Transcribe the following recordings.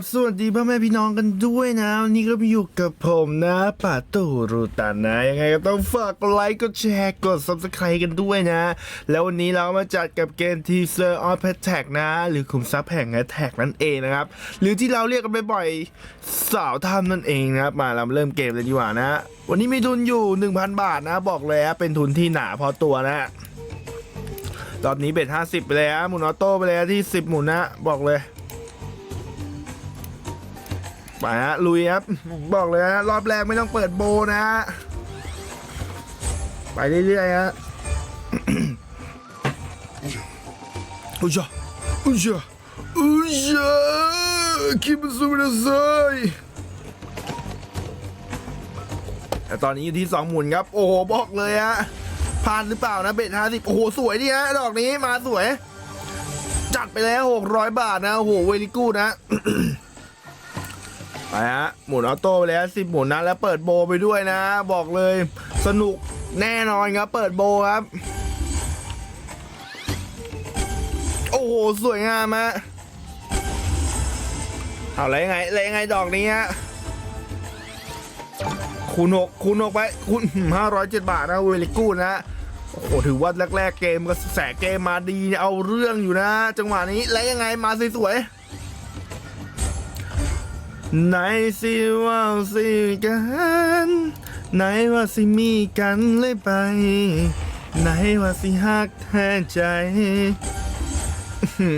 บสวัสดีพ่อแม่พี่น้องกันด้วยนะวันนี้ก็มาอยู่กับผมนะป่าตู่รูตันนะยังไงก็ต้องฝากกดไลค์กดแชร์กด subscribe กันด้วยนะ แล้ววันนี้เรามาจัดกับเกม Teaser of Attack นะ หรือขุมทรัพย์แห่ง Attack นั่นเองนะครับ หรือที่เราเรียกกันบ่อยๆสาวทำนั่นเองนะครับมาเราเริ่มเกมเลยดีกว่านะ วันนี้มีทุนอยู่ 1,000 บาทนะ บอกเลยนะเป็นทุนที่หนาพอตัวนะรอบนี้เบ็ด50 ไปเลยนะหมุนออโต้ไปเลยนะที่ 10 หมุนนะบอกเลย ไปฮะลุยครับ บอกเลยนะรอบแรกไม่ต้องเปิดโบนะฮะไปเรื่อยๆฮะอุยจ้าอุยจ้าอุยจ้าคิมันสู้ไม่ได้เลยแต่ตอนนี้อยู่ที่สองหมุนครับ โอ้โหบอกเลยฮะผ่านหรือเปล่านะเบ็ดห้าสิบโอ้โห สวยดีฮะดอกนี้มาสวย จัดไปแล้วหกร้อยบาทนะ โอ้โหเวลิกูนะ ฮะหมุนออโต้ไปแล้วสิบหมุนนะแล้วเปิดโบไปด้วยนะ บอกเลยสนุกแน่นอนครับเปิดโบครับ โอ้โห สวยงามฮะเอาอะไรยังไงอะไรยังไงดอกนี้ฮะคูณหกคูณหกไปคูณห้าร้อยเจ็ดบาทนะเวลิกูนะโอ้โหถือว่าแรกๆเกมก็แสเกมมาดีเอาเรื่องอยู่นะ จังหวะนี้แล้วยังไงมาสวยๆ ไหนสิว่าสิกัน ไหนว่าสิมีกันเลยไป ไหนว่าสิฮักแท้ใจ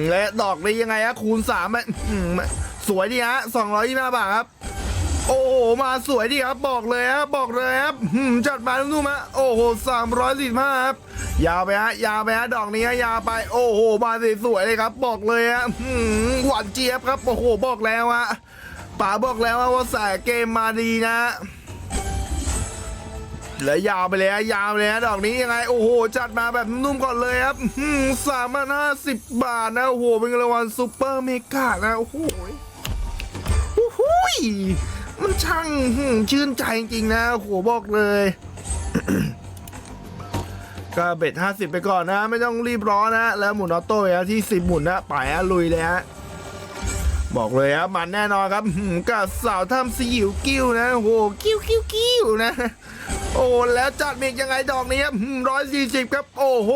และดอกนี้ยังไงฮะคูณสามอะอื้อหือสวยดีฮะสองร้อยยี่สิบาทครับ โอ้โหมาสวยดีครับบอกเลยครับบอกเลยครับจัดมานุ่มๆฮะโอ้โหสามร้อยสี่ห้าครับยาวไปฮะยาวไปฮะดอกนี้ฮะยาวไป โอ้โหมาสวยเลยครับ บอกเลยฮะอื้อหือหวานเจี๊ยบครับโอ้โหบอกแล้วฮะ ป๋าบอกแล้วว่าสายเกมมาดีนะแล้วยาวไปเลยยาวเลยฮะดอกนี้ยังไง โอ้โห จัดมาแบบนุ่มก่อนเลยครับสามพันห้าสิบบาทนะ โอ้โห เป็นรางวัลซูเปอร์เมกานะ โอ้โหโอ้โหยมันช่างหืมชื่นใจจริงๆนะโอ้โหบอกเลย ก็เบ็ดห้าสิบไปก่อนนะ ไม่ต้องรีบร้อนนะ แล้วหมุนออโต้นะที่สิบหมุนนะ ไปอะลุยเลยฮะ บอกเลยครับมันแน่นอนครับกับสาวทำสยิวกิ้วนะโอ้โหกิ้วกิ้วกิ้วนะ โอ้แล้วจัดเมกยังไงดอกนี้ครับร้อยสี่สิบครับ โอ้โห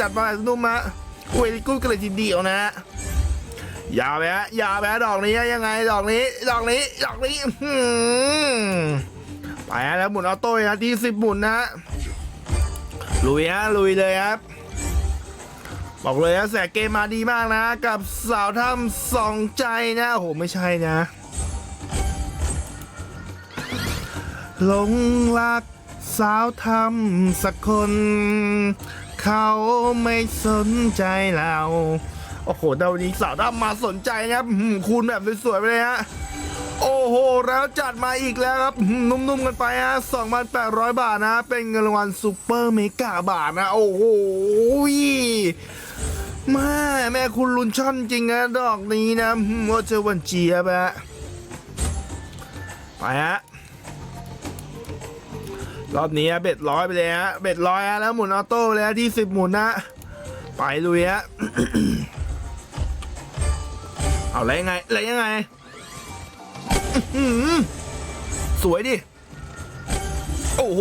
จัดมาแบบนุ่มฮะเวลิกูดกันเลยทีเดียวนะยาวไปฮะยาวไปฮะดอกนี้ยังไงดอกนี้ดอกนี้ดอกนี้ไปแล้วหมุนออโต้นะที่สิบหมุนนะลุยฮะลุยเลยครับ บอกเลยนะแสกเกมมาดีมากนะ กับสาวถ้ำสองใจนะโอ้โหไม่ใช่นะหลงรักสาวทำสักคน เขาไม่สนใจเรา โอ้โหดาวนี้สาวทำมาสนใจนะครับคูณแบบสวยๆไปเลยฮะ โอ้โห แล้วจัดมาอีกแล้วครับ นุ่มๆกันไปฮะ 2,800 บาทนะ เป็นเงินรางวัลซูเปอร์เมกาบาทนะ โอ้โห แม่แม่คุณลุนช่อนจริงนะดอกนี้นะว่าเจอวันเจียบะไปฮะรอบนี้เบ็ดร้อยไปเลยฮะเบ็ดร้อยฮะแล้วหมุนออโต้ไปเลยฮะที่สิบหมุนนะไปลุยฮะเอาอะไรยังไงอะไรยังไงสวยดิโอ้โห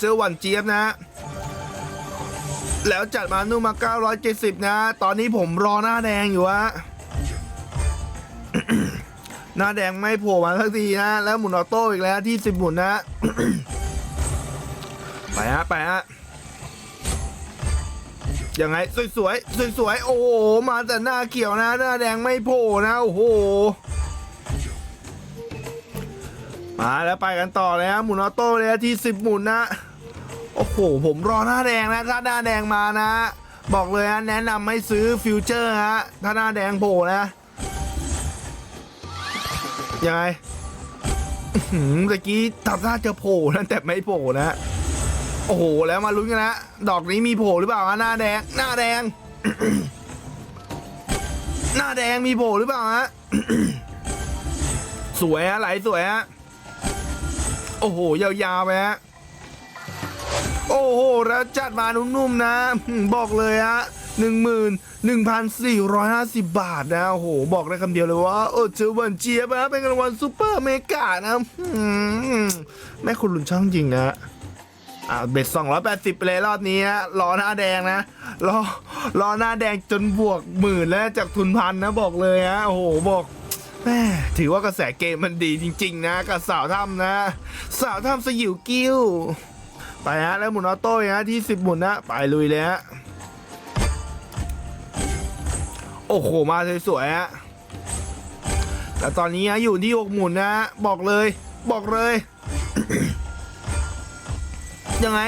เจอหวันเจี๊ยบนะฮะ แล้วจัดมานุ่มมา 970 นะ ตอนนี้ผมรอหน้าแดงอยู่ฮะหน้าแดงไม่โผล่มาสักทีนะ แล้วหมุนออโต้อีกแล้วที่ 10 หมุนนะ ไปฮะ ไปฮะยังไง สวยๆ สวยๆ โอ้โห มาแต่หน้าเขียวนะ หน้าแดงไม่โผล่นะ โอ้โห มาแล้วไปกันต่อเลยฮะหมุนออโต้เลยที่ 10 หมุนนะ โอ้โห ผมรอหน้าแดงนะ ถ้าหน้าแดงมานะ บอกเลยนะแนะนำให้ซื้อฟิวเจอร์ฮะ ถ้าหน้าแดงโผล่นะ ยังไงอื้อหือตะกี้ตับหน้าจะโผล่นะแต่ไม่โผล่นะ โอ้โห แล้วมาลุ้นกันนะ ดอกนี้มีโผล่หรือเปล่าฮะหน้าแดง หน้าแดง หน้าแดงมีโผล่หรือเปล่าฮะ สวยฮะไหลสวยฮะ โอ้โห ยาวๆไปฮะ โอ้โห แล้วจัดมานุ่มๆนะ บอกเลยฮะ11,450บาทนะโอ้โห บอกได้คำเดียวเลยว่าโอ้เจอวันเจี๊ยบนะเป็นรางวัลซูเปอร์เมกานะแม่คุณลุนช่างจริงนะอ่าเบ็ด280ไปเลยรอบนี้นะล้อหน้าแดงนะล้อล้อหน้าแดงจนบวกหมื่นแล้วจากทุนพันนะบอกเลยฮะโอ้โหบอกแม่ถือว่ากระแสเกมมันดีจริง ๆ นะกับสาวถ้ำนะ สาวถ้ำสยิวกิ้ว ไปฮะแล้วหมุนออโต้ฮะที่10หมุนนะไปลุยเลยฮะโอ้โหมาสวยๆฮะแล้วตอนนี้ฮะอยู่ที่6หมุนนะฮะบอกเลยบอกเลย ยังไง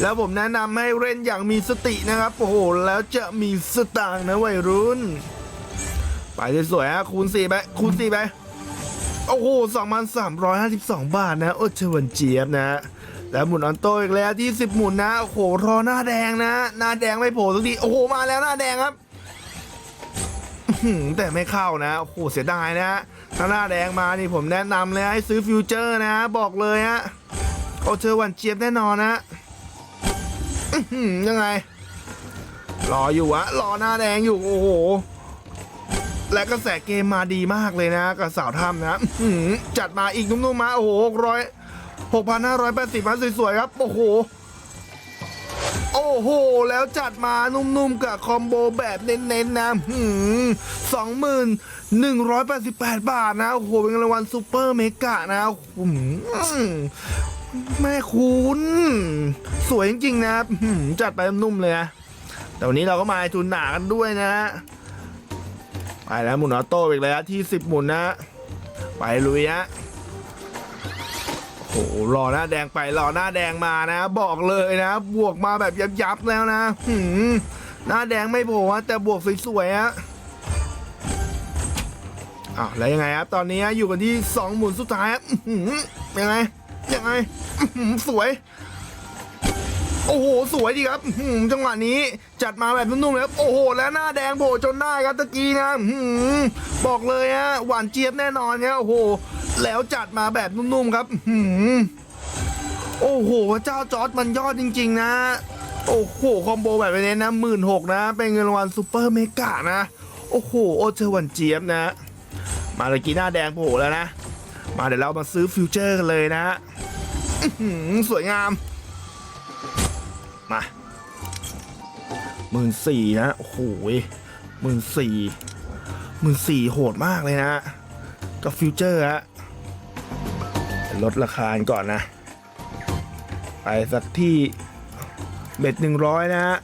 แล้วผมแนะนำให้เล่นอย่างมีสตินะครับ โอ้โห แล้วจะมีสตางค์นะวัยรุ่น ไปสวยๆฮะคูณ4ไปคูณ4ไปโอ้โห2,352บาทนะโอ้เชวันเจี๊ยบนะ แล้วหมุนออนโต้อีกแล้วที่10หมุนนะโอ้โหรอหน้าแดงนะหน้าแดงไม่โผล่สักทีโอ้โหมาแล้วหน้าแดงครับแต่ไม่เข้านะโอ้โหเสียดายนะถ้าหน้าแดงมานี่ผมแนะนำเลยให้ซื้อฟิวเจอร์นะ บอกเลยฮะโอ้เจอหวันเจี๊ยบแน่นอนนะยังไง รออยู่อะรอหน้าแดงอยู่โอ้โหและกระแสเกมมาดีมากเลยนะกับสาวถ้ำนะจัดมาอีกนุ่มๆมาโอ้โหร้อย หกพันห้าร้อยแปดสิบมาสวยๆครับ โอ้โห โอ้โห แล้วจัดมานุ่มๆ กับคอมโบแบบเน้นๆนะสองหมื่นหนึ่งร้อยแปดสิบแปดบาทนะ โอ้โห เป็นรางวัลซูเปอร์เมกะนะหือแม่คุณ สวยจริงๆนะหือจัดไปนุ่มๆเลยนะ แต่วันนี้เราก็มาทุนหนากันด้วยนะ ไปแล้วหมุนออโต้อีกแล้วที่10หมุนนะ ไปลุยฮะ อ้โหรอหน้าแดงไปรอหน้าแดงมานะ บอกเลยนะ บวกมาแบบยับๆแล้วนะหืมหน้าแดงไม่โผล่ะแต่บวกสวยๆฮะอ้าวแล้วยังไงครับตอนนี้อยู่กันที่2หมุนสุดท้ายครับอื้อหือยังไงยังไงสวย โอ้โหสวยดีครับจังหวะนี้จัดมาแบบนุ่มๆเลยครับโอ้โหแล้วหน้าแดงโผล่จนได้ครับตะกี้นะบอกเลยฮะหวานเจี๊ยบแน่นอนเนี่ยโอ้โห แล้วจัดมาแบบนุ่มๆครับหือโอ้โหพระเจ้าจอร์ดมันยอดจริง ๆ นะ โอ้โห คอมโบแบบนี้นะหมื่นหกนะ เป็นเงินรางวัลซูเปอร์เมกะนะ โอ้โห โอเชวันเจี๊ยบนะ มาตะกี้หน้าแดงโผล่แล้วนะ มาเดี๋ยวเรามาซื้อฟิวเจอร์กันเลยนะสวยงาม มาหมื่นสี่นะ โอ้โหหมื่นสี่หมื่นสี่โหดมากเลยนะ กับฟิวเจอร์ฮะ ลดราคาก่อนนะ ไปสักที่เบ็ดหนึ่งร้อยนะฮะ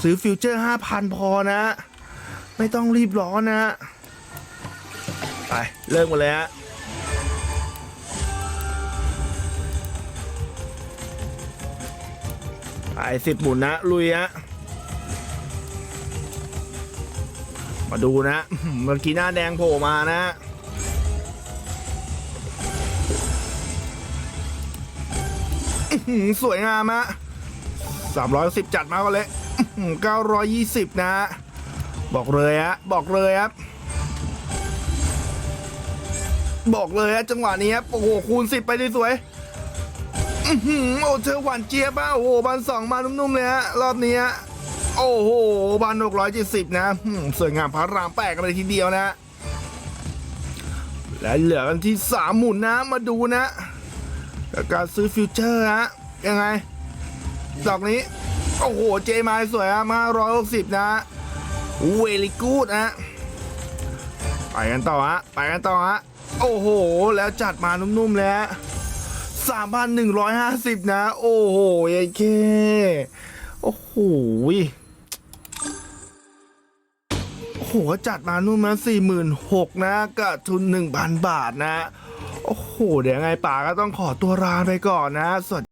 ซื้อฟิวเจอร์ห้าพันพอนะ ไม่ต้องรีบร้อนนะ ไปเริ่มกันเลยฮะไปสิบหมุนนะ ลุยฮะมาดูนะ เมื่อกี้หน้าแดงโผล่มานะ อื้อหือสวยงามฮะสามร้อยสิบจัดมาก็เลยเก้าร้อยยี่สิบนะฮะบอกเลยฮะบอกเลยครับบอกเลยฮะจังหวะนี้ครับโอ้โหคูณสิบไปสวยๆอื้อหือโอ้เธอหวานเจี๊ยบอะโอ้โหบันสองมานุ่มๆเลยฮะรอบนี้ฮะโอ้โหบันหกร้อยเจ็ดสิบนะสวยงามพระรามแปดกันเลยทีเดียวนะ และเหลือกันที่สามหมุนนะมาดูนะ กับการซื้อฟิวเจอร์ฮะยังไง ดอกนี้ โอ้โห เจมายสวยอะมาร้อยหกสิบนะเวลิกูดนะไปกันต่อฮะไปกันต่อฮะโอ้โห แล้วจัดมานุ่มๆแล้วสามพันหนึ่งร้อยห้าสิบนะ โอ้โหยายเคโอ้โหโอ้โห จัดมานุ่มนะสี่หมื่นหกนะกับทุนหนึ่งพันบาทนะ โอ้โห เดี๋ยวยังไงป่าก็ต้องขอตัวลาไปก่อนนะสวัส